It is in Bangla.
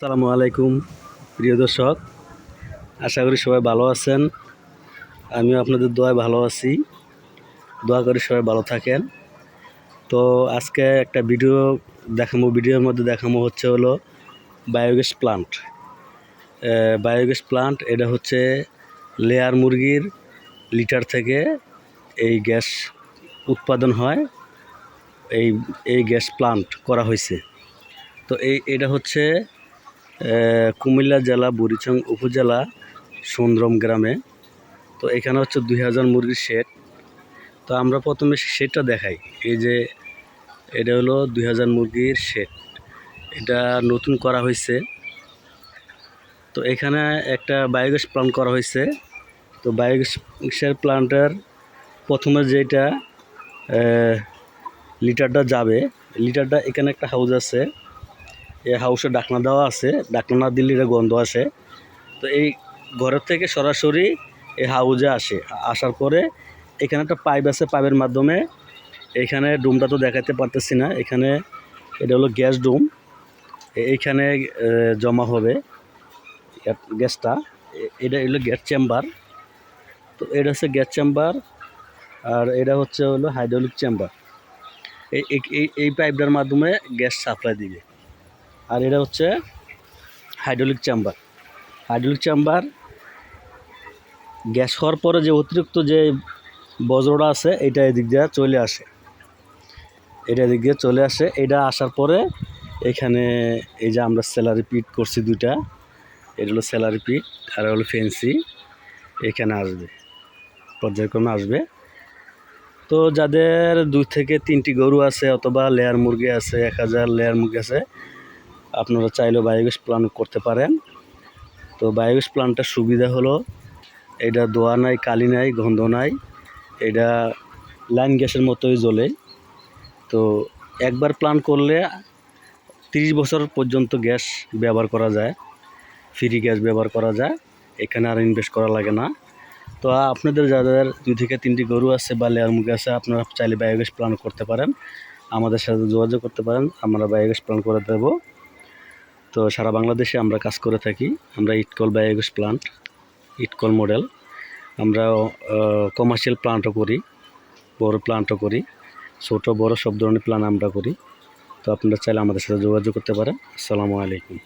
আসসালামু আলাইকুম, প্রিয় দর্শক। আশা করি সবাই ভালো আছেন। আমিও আপনাদের দোয়ায় ভালো আছি। দোয়া করি সবাই ভালো থাকেন। তো আজকে একটা ভিডিও দেখাবো। ভিডিওর মধ্যে দেখাবো হচ্ছে হলো বায়োগ্যাস প্লান্ট। বায়োগ্যাস প্লান্ট, এটা হচ্ছে লেয়ার মুরগির লিটার থেকে এই গ্যাস উৎপাদন হয়। এই এই গ্যাস প্লান্ট করা হয়েছে। তো এই, এটা হচ্ছে কুমিল্লা জেলা বুড়িচং উপজেলা, সুন্দরম গ্রামে। তো এখানে হচ্ছে দুই হাজার মুরগির শেড তো আমরা প্রথমে শেডটা দেখাই। এই যে এটা হলো দুই হাজার মুরগির শেড এটা নতুন করা হয়েছে। তো এখানে একটা বায়োগ্যাস প্লান্ট করা হয়েছে। তো বায়োগ্যাসের প্লান্টের প্রথমে যেটা লিটারটা যাবে। লিটারটা এখানে একটা হাউস আছে। এই হাউসে ডাকনা দেওয়া আছে, ডাকনা না দিলে গন্ধ আসে। তো এই ঘরের থেকে সরাসরি এই হাউজে আসে। আসার পরে এখানে একটা পাইপ আছে, পাইপের মাধ্যমে। এখানে ডুমটা তো দেখাতে পারতেছি না, এখানে এটা হলো গ্যাস ডুম এইখানে জমা হবে গ্যাসটা। এটা হলো গ্যাস চেম্বার। তো এটা হচ্ছে গ্যাস চেম্বার, আর এটা হচ্ছে হলো হাইড্রোলিক চেম্বার। এই এই পাইপটার মাধ্যমে গ্যাস সাপ্লাই দিবে। আর এটা হচ্ছে hydraulic chamber hydraulic chamber gas হওয়ার পরে যে অতিরিক্ত যে বজ্রটা আছে, এটা এদিক দিয়ে চলে আসে। এটা এদিক দিয়ে চলে আসে। এটা আসার পরে এখানে এই যে আমরা স্যালারি পিট করছি দুইটা, এটা হলো স্যালারি পিট আর হলো ফেন্সি এখানে আসবে, পর্যায়ক্রমে আসবে। তো যাদের দুই থেকে তিনটি গরু আছে অথবা লেয়ার মুরগি আছে, এক হাজার লেয়ার মুরগি আছে আপনারা চাইলেও বায়োগ্যাস প্ল্যান করতে পারেন। তো বায়োগ্যাস প্ল্যানটার সুবিধা হলো, এটা দোয়া নাই, কালি নাই, গন্ধ নাই, এটা লাইন গ্যাসের মতোই জ্বলে। তো একবার প্ল্যান করলে তিরিশ বছর পর্যন্ত গ্যাস ব্যবহার করা যায় ফ্রি গ্যাস ব্যবহার করা যায়, এখানে আর ইনভেস্ট করা লাগে না। তো আপনাদের যাদের দুই থেকে তিনটি গরু আছে বা লেয়ার মুরগি আছে, আপনারা চাইলে বায়োগ্যাস প্ল্যান করতে পারেন। আমাদের সাথে যোগাযোগ করতে পারেন, আমরা বায়োগ্যাস প্ল্যান করে দেবো। তো সারা বাংলাদেশে আমরা কাজ করে থাকি। আমরা ইটকল বায়োগ্যাস প্লান্ট ইটকল মডেল আমরা কমার্শিয়াল প্লান্টও করি, বড় প্লান্টও করি, ছোটো, বড় সব ধরনের প্ল্যান আমরা করি। তো আপনারা চাইলে আমাদের সাথে যোগাযোগ করতে পারেন। আসসালামু আলাইকুম।